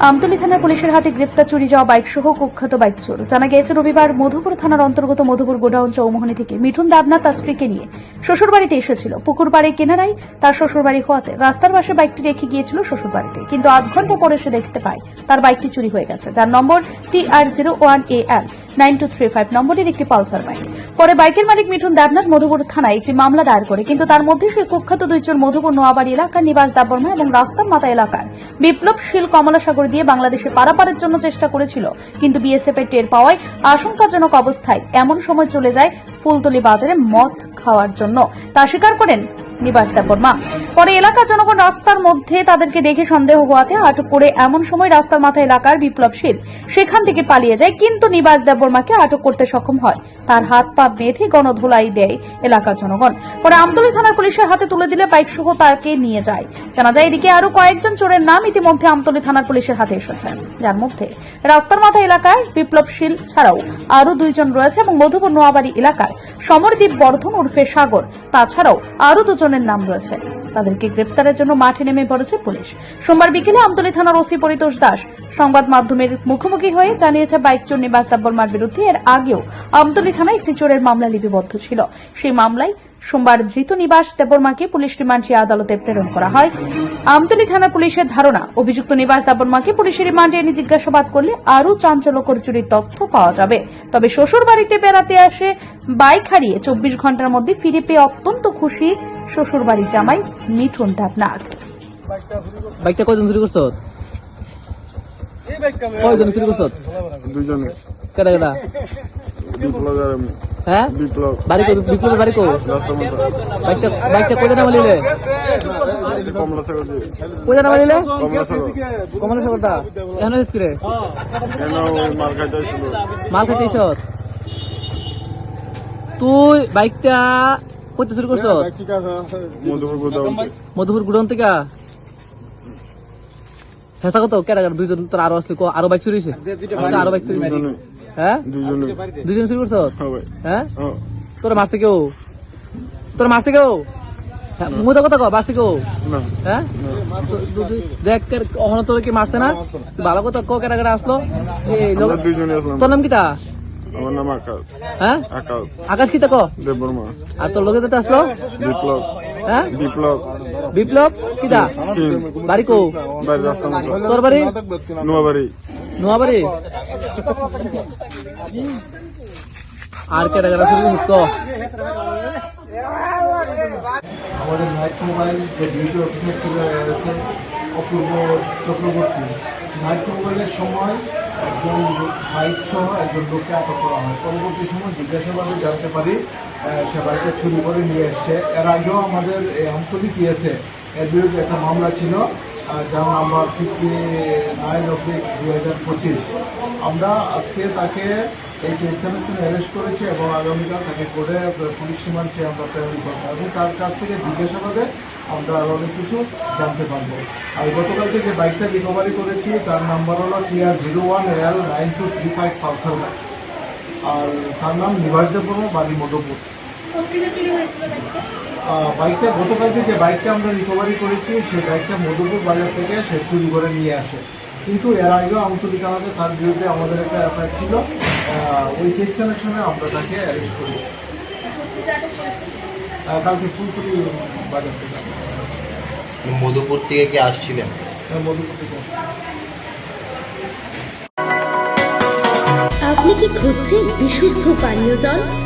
আমতলী থানার পুলিশের হাতে গ্রেপ্তার চুরি যাওয়া বাইক সহ কুখ্যাত বাইক চোর। জানা গিয়েছে, রবিবার মধুপুর থানার অন্তর্গত মধুপুর গোডাউন চৌমোহনী থেকে মিঠুন দেবনাথ তার স্ত্রীকে নিয়ে শ্বশুরবাড়িতে এসেছিল। পুকুর পাড়ে কেনারাই তার শ্বশুরবাড়ি হওয়াতে রাস্তার পাশে বাইকটি রেখে গিয়েছিল শ্বশুরবাড়িতে। কিন্তু আধ ঘণ্টা পরে সে দেখতে পায়, তার বাইকটি চুরি হয়ে গেছে। যার নম্বর T R zero one A L nine two three five, নম্বরের একটি পালসার বাইক। পরে বাইকের মালিক মিঠুন দেবনাথ মধুপুর থানায় একটি মামলা দায়ের করে। কিন্তু তার মধ্যে সেই কুখ্যাত দুই চোর মধুপুর নোয়াবাড়ি এলাকার নিবাস দাববর্মা এবং রাস্তার মাথা এলাকার বিপ্লবশীল কমলাসাগর দিয়ে বাংলাদেশে পারাপারের জন্য চেষ্টা করেছিল। কিন্তু বিএসএফ এর টের পাওয়ায় আশঙ্কাজনক অবস্থায় এমন সময় চলে যায় ফুলতলি বাজারে মদ খাওয়ার জন্য। তা স্বীকার করেন নিবাস দেববর্মা পরে এলাকার জনগণ রাস্তার মধ্যে তাদেরকে দেখে সন্দেহ হওয়াতে আটক করে এমন সময় রাস্তার মাথা এলাকার বিপ্লবশীল সেখান থেকে পালিয়ে যায়, কিন্তু নিবাস দেববর্মাকে আটক করতে সক্ষম হয়। তার হাত পা বেঁধে গণধোলাই দেয় এলাকার জনগণ। পরে আমতলী থানার পুলিশের হাতে তুলে দিলে বাইক সহ তাকে নিয়ে যায়। জানা যায়, এদিকে আরও কয়েকজন চোরের নাম ইতিমধ্যে আমতলী থানার পুলিশের হাতে এসেছে। যার মধ্যে রাস্তার মাথা এলাকায় বিপ্লবশীল ছাড়াও আরও দুইজন রয়েছে এবং মধুপুর নোয়াবাড়ি এলাকার সমরদীপ বর্ধন উর্ফে সাগর। তাছাড়াও আরও দুজনের নাম রয়েছে। তাদেরকে গ্রেপ্তারের জন্য মাঠে নেমে পড়েছে পুলিশ। সোমবার বিকেলে আমতলী থানার ওসি পরিতোষ দাস সংবাদ মাধ্যমের মুখোমুখি হয়ে জানিয়েছে, বাইক চোর নিবাস দেববর্মার বিরুদ্ধে এর আগেও আমতলী থানায় একটি চোরের মামলা লিপিবদ্ধ ছিল। সেই মামলায় সোমবার ধৃত নিবাস দেববর্মাকে পুলিশ রিমান্ড আদালতে প্রেরণ করা হয়। আমতলী থানা পুলিশের ধারণা, অভিযুক্ত নিবাস দেববর্মাকে পুলিশের রিমান্ডে এনে জিজ্ঞাসাবাদ করলে আরও চাঞ্চল্যকর চুরির তথ্য পাওয়া যাবে। তবে শ্বশুর বাড়িতে বেড়াতে আসে বাইক হারিয়ে চব্বিশ ঘণ্টার মধ্যে ফিরে পেয়ে অত্যন্ত খুশি শ্বশুর বাড়ির জামাই মিঠুন দেবনাথ। বাইকটা কয়জন চুরি করছ? কয়জন চুরি করছ? কেটা বিপ্লব হ্যাঁ? বিপ্লব। বাড়ি কো বিপ্লবের বাড়ি কো? বাইকটা বাইকটা কোথায় নামা নিলে? কমলা সাগর দিয়ে কোথায় নামা নিলে? কমলা সাগরটা এখন এসেছি রে কেন ওই মার খাইতে ছিল মাল খাইতে তুই বাইকটা কত চুরি করছ? মধুপুর গুডন থেকে। হেসা কত কেটা কেটা দুইজন তোর আরও আসলে আরও বাইক চুরি হয়েছে আরও বাইক চুরি হ্যাঁ? দুইজন। চুরি করছ? হ্যাঁ হ্যাঁ? হ্যাঁ। তোর মারছে কেউ? তোর মারছে কেউ? হ্যাঁ, মুদা কথা কো হ্যাঁ? দেখ অহন তোর কি মারছে না? ভালো কথা ক কেটা কেটা আসলো তোর নাম কিটা আমার নাম আকাশ। হ্যাঁ? আকাশ। আকাশ কিতা ক দেববর্মা। আর তোর লোকে যেতে আসলো? বিপ্লব। হ্যাঁ? বিপ্লব। বিপ্লব? কিটা? বাড়ি কো? বাড়ি মধ্যে। তোর বাড়ি? নোয়াবাড়ি। নোয়াবাড়ি আর কেটা কেটা শুরু ক আমাদের নাইট মোবাইল যে ডিউটি অফিসার ছিল এসে অপূর্ব চক্রবর্তী। নাইট মোবাইলের সময় একজন বাইক সহ একজন লোককে আটক করা হয়। পরবর্তী সময় জিজ্ঞাসাবাদে জানতে পারি সে বাইকটা চুরি করে নিয়ে এসছে। এর আগেও আমাদের আমতলি পিএসএ এর বিরুদ্ধে একটা মামলা ছিল। যার নাম্বার ফিফটি নাইন অব্লিক দু হাজার পঁচিশ। আমরা আজকে তাকে এই কেসখানের জন্য অ্যারেস্ট করেছি এবং আগামীকাল তাকে কোর্টে পুলিশ চেয়ে আমরা প্রেরণ করব। এবং তার কাছ থেকে জিজ্ঞাসাবাদে আমরা আরও অনেক কিছু জানতে পারব। আর গতকালকে যে বাইকটা রিকভারি করেছি, তার নাম্বার হলো TR zero one L nine two three five Pulsar আর তার নাম নিবাস দেববর্মা, বাড়ি মধুপুর। বাইকটা গতকালকে যে বাইকটা আমরা রিকভারি করেছি সেই বাইকটা মধুপুর বাজার থেকে সে চুরি করে নিয়ে আসে। কিন্তু এর আগেও আমতলী থানাতে তার বিরুদ্ধে আমাদের একটা এফআইআর ছিল। ওই কেস কানেকশনে আমরা তাকে অ্যারেস্ট করেছি। কালকে ফুলপুরি বাজার থেকে। মধুপুর থেকে কি আসছিলেন? আহ, মধুপুর থেকে। আপনি কি খুঁজছেন বিশুদ্ধ পানীয় জল?